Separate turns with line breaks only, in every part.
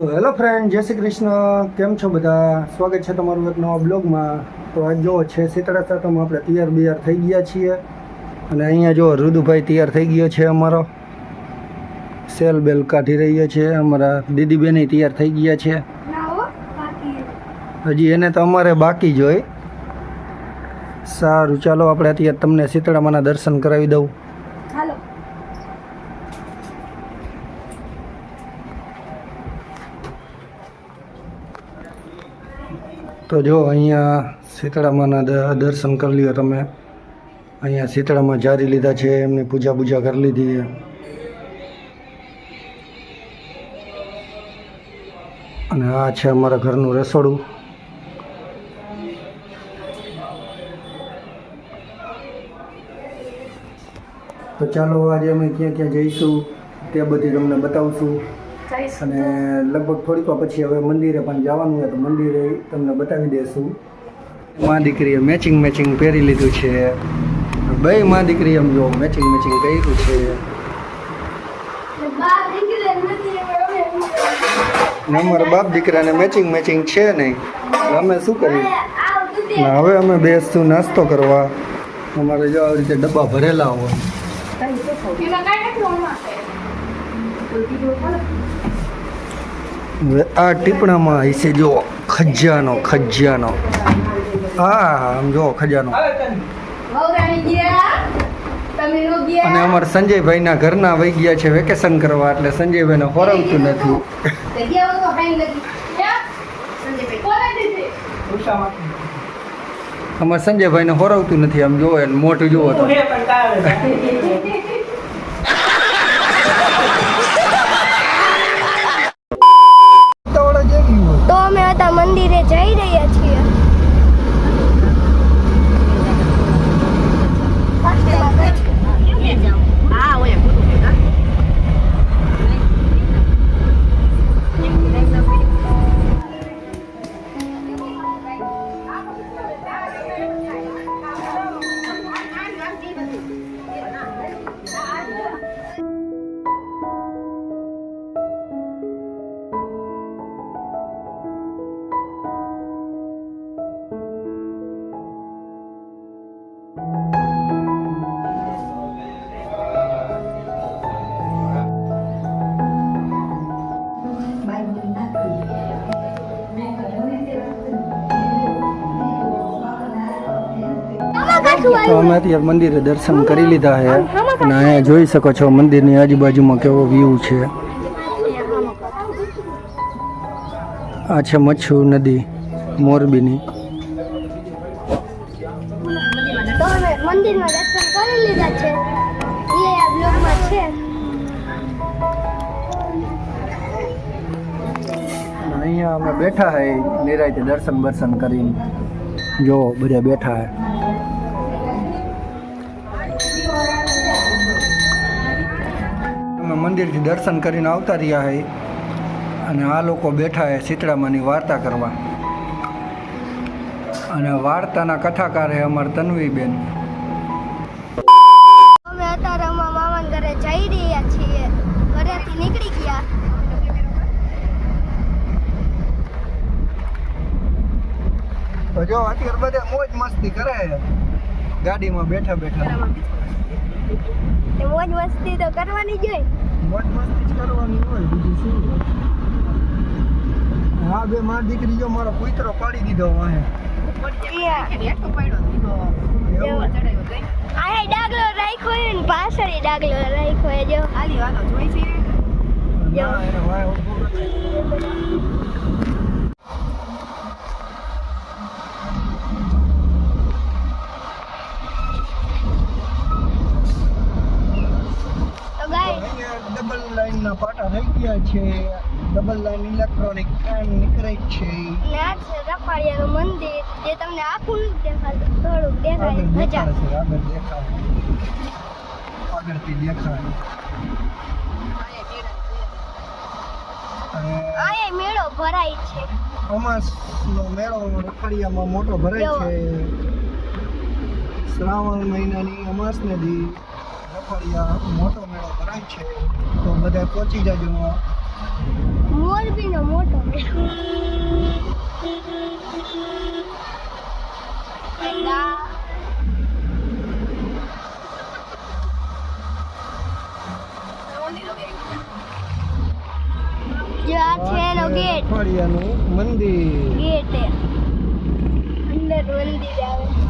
Hello friend જય શ્રી કૃષ્ણ. કેમ છો બધા? સ્વાગત છે તમારું એક નવા બ્લોગમાં તો આજ જો છે શીતળા સાતમ આપણે તૈયાર બિયાર થઈ ગયા છીએ. અને અહીંયા જો રુદુભાઈ તૈયાર થઈ ગયો છે અમારો. સેલ બેલ કાઢી રહ્યો છે. અમારા દીદીબેન તૈયાર થઈ ગયા છે. હજી એને તો અમારે બાકી જ હોય. સારું ચાલો આપણે અત્યારે તમને શીતળામાના દર્શન કરાવી દઉં
હાલો
તો જો અહીંયા શીતળામાના દર્શન કરી લ્યો તમે. અહીંયા શીતળામાં જારી લીધા છે, એમની પૂજા પૂજા કરી લીધી અને આ છે અમારા ઘરનું રસોડું. તો ચાલો આજે અમે ક્યાં ક્યાં જઈશું તે બધી તમને બતાવશું. અને લગભગ થોડીક પછી હવે મંદિરે પણ જવાનું હોય તો મંદિરે તમને બતાવી દઈશું મા દીકરીએ મેચિંગ મેચિંગ પહેરી લીધું છે. બે મા દીકરી એમ જો મેચિંગ મેચિંગ કર્યું છે. અમારા બાપ દીકરાને મેચિંગ મેચિંગ છે નહીં. અમે શું ને હવે અમે બેસતું નાસ્તો કરવા. અમારે જો આવી રીતે ડબ્બા ભરેલા હોય. હવે આ ટીપણામાં હશે જો ખજાનો ખજાનો હા આમ જો ખજાનો અને અમારા સંજયભાઈના ઘરના વહી ગયા છે વેકેશન કરવા એટલે સંજયભાઈને હોરવતું નથી. અમારા સંજયભાઈને હોરવતું નથી આમ જોવો મોટું જોવો તો
અમે હતા મંદિરે જઈ રહ્યા છીએ.
તો અમે અત્યારે મંદિરે દર્શન કરી લીધા છે અને અહીંયા જોઈ શકો છો મંદિરની આજુબાજુમાં કેવો વ્યૂ છે. આ છે મચ્છુ નદી મોરબીની.
મંદિરમાં દર્શન કરી લીધા છે. એ આ બ્લોગમાં છે.
અહીંયા અમે બેઠા હે નિરાયતે દર્શન બર્શન કરીને. જો બધા બેઠા હે. મંદિરથી દર્શન કરીને આવતા રહ્યા હે. અને આ લોકો બેઠા હે શીતળામાની વાર્તા કરવા. અને વાર્તાના કથાકાર હે અમારા તન્વીબેન.
અમે અત્યારે અમારા મામાના ઘરે જઈ રહ્યા છીએ. ઘરેથી નીકળી ગયા.
તો જો અત્યારે બધા મોજ મસ્તી કરે છે ગાડીમાં બેઠા બેઠા.
મોજ મસ્તી તો કરવાની જ હોય.
મોજ મસ્તી જ કરવાની હોય બીજું શું હા બે માર દીકરી જો મારો કુતરો પાડી દીધો વાહે એવું?
આ ડાગલો રાખ્યો ને પાછળ ડાગલો રાખ્યો હોય જો
ઊભો નથી.
તો ગાય
અહીંયા લાઈનના પાટા રહી ગયા છે. ડબલ લાઈન ઇલેક્ટ્રોનિક ફેન નીકળે છે
ને આ છે રખવાડિયાનું મંદિર જે તમને આખું દેખાય મજા
છે આગળ દેખાય. આગળથી દેખાય. અને
અહીંયા મેળો ભરાય છે.
અમાસનો મેળો રખડિયામાં મોટો ભરાય છે. શ્રાવણ મહિનાની અમાસને દી રખડિયા મોટો થાય છે. તો બધા પહોંચી જજો
મોરબીનો મોટો
મેળો. મંદિર.
ગેટ અંદર મંદિર આવે.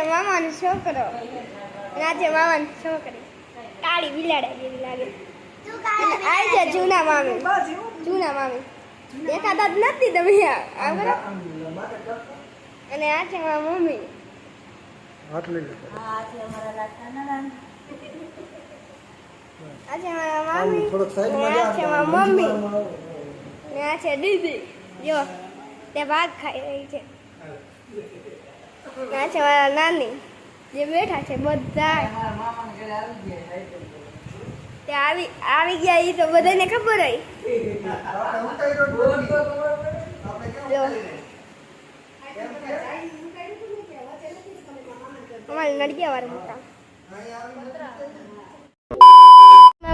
છે મામાનો છોકરો. અને આ છે મામાની છોકરી. કાળી બિલાડા જેવી લાગે. આ છે જૂના મામી. જૂના મામી. દેખાતા જ નથી તમે આમ કરો અને આ છે મારા મમ્મી.
આટલી
આ છે મારા મમ્મી
થોડોક
અને આ છે મારા મમ્મી. ને આ છે દીદી. જો તે ભાગ ખાઈ રહી છે. ને છે મારા નાની જે બેઠા છે બધા. તે આવી આવી ગયા એ તો બધાને ખબર હોય. અમારે નડિયા વાળા મોટા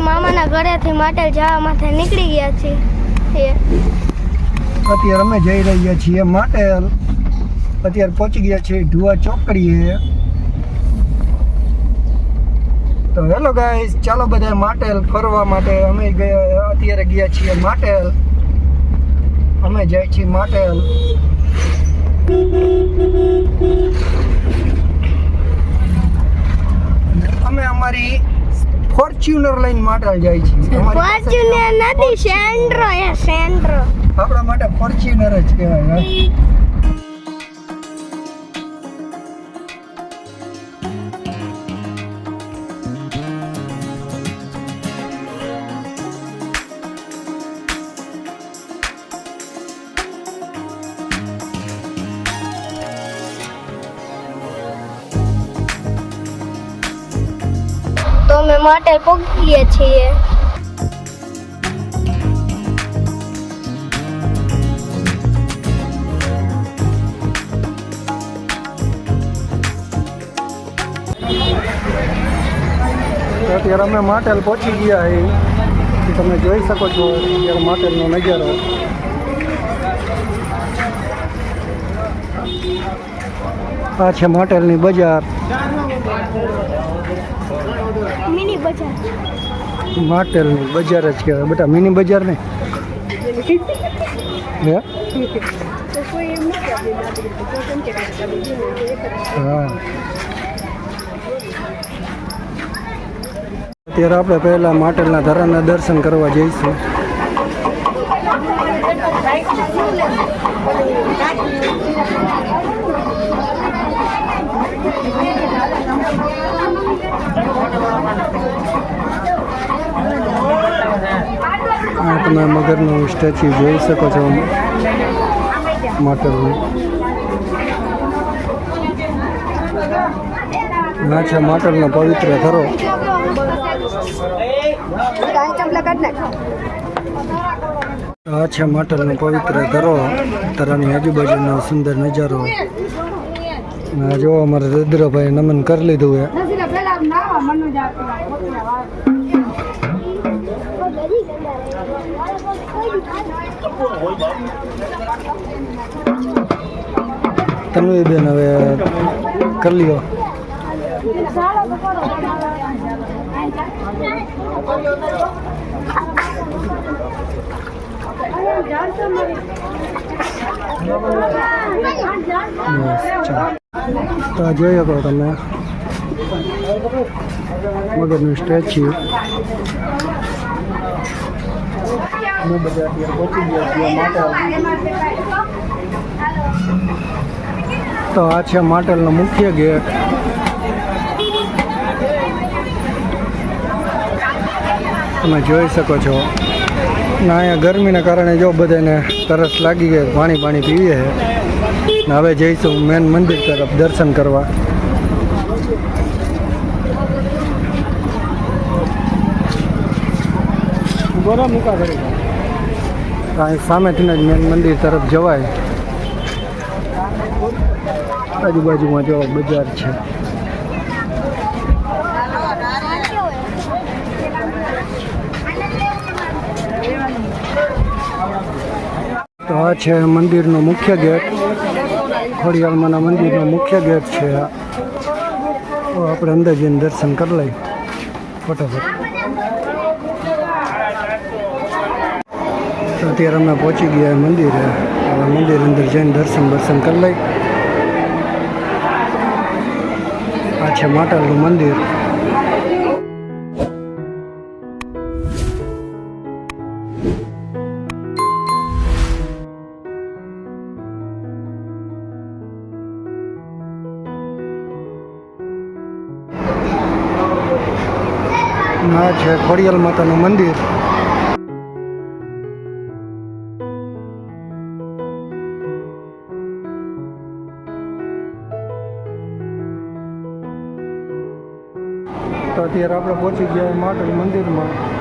મામાના ઘરેથી માટે જવા માટે નીકળી ગયા છીએ.
અત્યારે અમે જઈ રહ્યા છીએ માટેલ. અત્યારે પહોંચી ગયા છે ઢુવા ચોકડીએ. તો હેલો ગાઈસ ચાલો બધા માટેલ ફરવા માટે અમે ગયા અત્યારે ગયા છીએ માટેલ. અમે જાય છીએ માટેલ. અમે અમારી ફોર્ચ્યુનર લઈને માટેલ જાય છીએ.
ફોર્ચ્યુનર નથી સેન્ડ્રો એ સેન્ડ્રો.
આપણા માટે ફોર્ચ્યુનર જ કહેવાય
માટે પહોંચીએ છીએ.
અત્યારે અમે માટેલ પહોંચી ગયા એ તમે જોઈ શકો છો, અત્યારે માટેલનો નજારો. આ છે માટેલની બજાર.
બજાર.
માટેલની બજાર જ કહેવાય. બેટા મિની બજાર ને હે? હા. અત્યારે આપણે પહેલા માટેલના ધરાના દર્શન કરવા જઈશું. આ તમે મગરનું સ્ટેચ્યુ જોઈ શકો છો માટેલનું ના છે માટેલનો પવિત્ર ધરો આ છે માટેલનો પવિત્ર ધરો ધરાની આજુબાજુનો સુંદર નજારો. જો અમારે રુદ્રભાઈ નમન કરી લીધું હે તમે બેન હવે કરી લ્યો. તો જોઈ શકો તમે. મગરનું સ્ટેચ્યુ અમે બધા અત્યારે પહોંચી ગયા છીએ માટેલ તો આ છે માટેલનો મુખ્ય ગેટ તમે જોઈ શકો છો ને અહીંયા ગરમીના કારણે જો બધાને તરસ લાગી ગઈ પાણી પાણી પીવીએ છે ને હવે જઈશું મેન મંદિર તરફ દર્શન કરવા બરાબર મૂકા કરી અહીં સામેથી જ મેન મંદિર તરફ જવાય. આજુબાજુમાં જો બજાર છે. તો આ છે મંદિરનો મુખ્ય ગેટ. ખોડિયાલમાંના મંદિરનો મુખ્ય ગેટ છે આ. આપણે અંદર જઈને દર્શન કરી લઈએ. ફટાફટ અત્યારે અમે પહોંચી ગયા મંદિરે. હવે મંદિર અંદર જઈને દર્શન દર્શન કરી લઈ. આ છે માટલનું મંદિર. આ છે ખોડિયાલ માતાનું મંદિર. પહોંચી ગયા માટલ મંદિરમાં.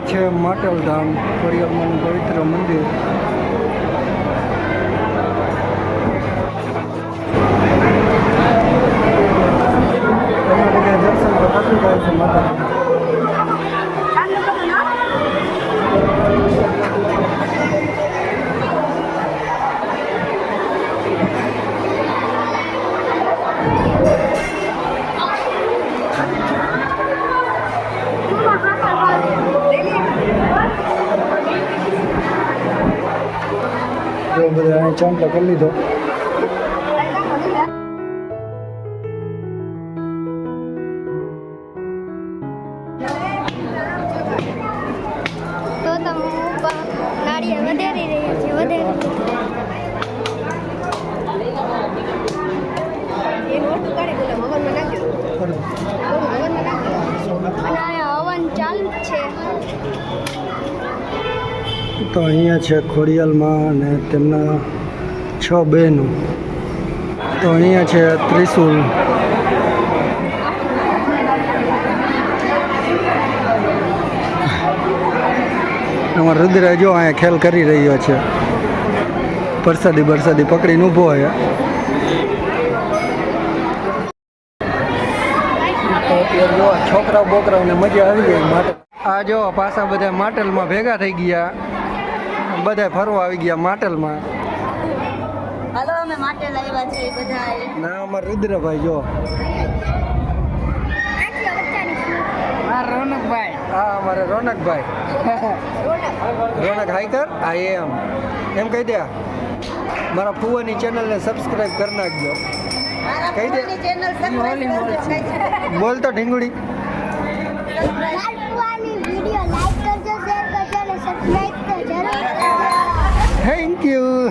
આ છે માટલ ધામ ખોડિયાલમાનું પવિત્ર મંદિર દર્શન તો થતું જાય છે માતાજીના. જો બધા ચોમ ચાંપલો કરી લીધો.
છે
ખોડિયાલમાં અને તેમના છ બહેનો. તો અહીંયા છે ત્રિશુલ. આમાં રુદ્ર જો અહીંયા ખેલ કરી રહ્યો છે. પરસાદી બરસાદી પકડીને ઊભો હોય છોકરાઓ બોકરાઓને મજા આવી ગઈ માટે. આ જો પાછા બધા માટલમાં ભેગા થઈ ગયા. બધા ફરવા આવી ગયા માટલમાં.
હાલો અમે માટે આવ્યા છે બધા
ના અમાર રુદ્રભાઈ જો.
રોનકભાઈ.
આ અમારે રોનકભાઈ. રોનક હાઈકર? આ એમ. એમ કહી દે મારા ફુવાની ચેનલને સબસ્ક્રાઇબ કરી નાખજો. કહી દે.
ચેનલ
બોલ તો ઢીંગુડી. થેન્ક યુ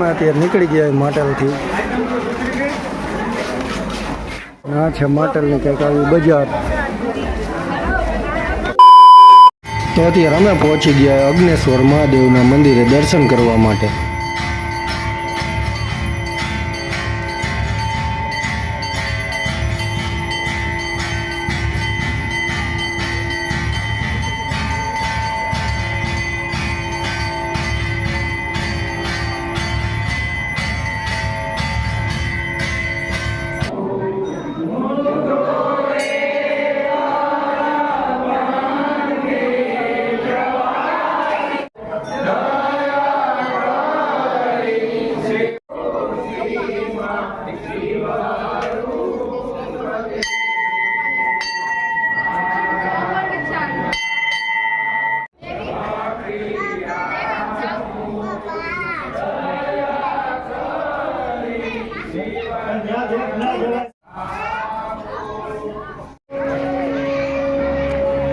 અત્યારે નીકળી ગયા માટલથી. આ છે માટલની કંઈક આવી બજાર. તો અત્યારે અમે પહોંચી ગયા અગ્નેશ્વર મહાદેવના મંદિરે દર્શન કરવા માટે.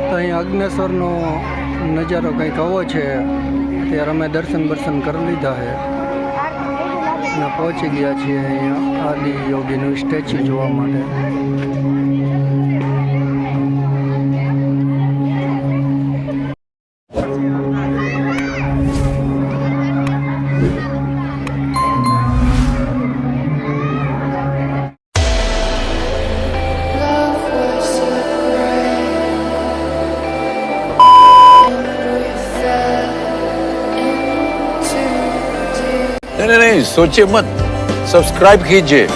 તો અહીં અગ્નેશ્વરનો નજારો કંઈક આવો છે. ત્યારે અમે દર્શન બર્શન કરી લીધા છે. અને પહોંચી ગયા છીએ અહીંયા આદિ યોગીનું સ્ટેચ્યુ જોવા માટે.
सोचिए मत सब्सक्राइब कीजिए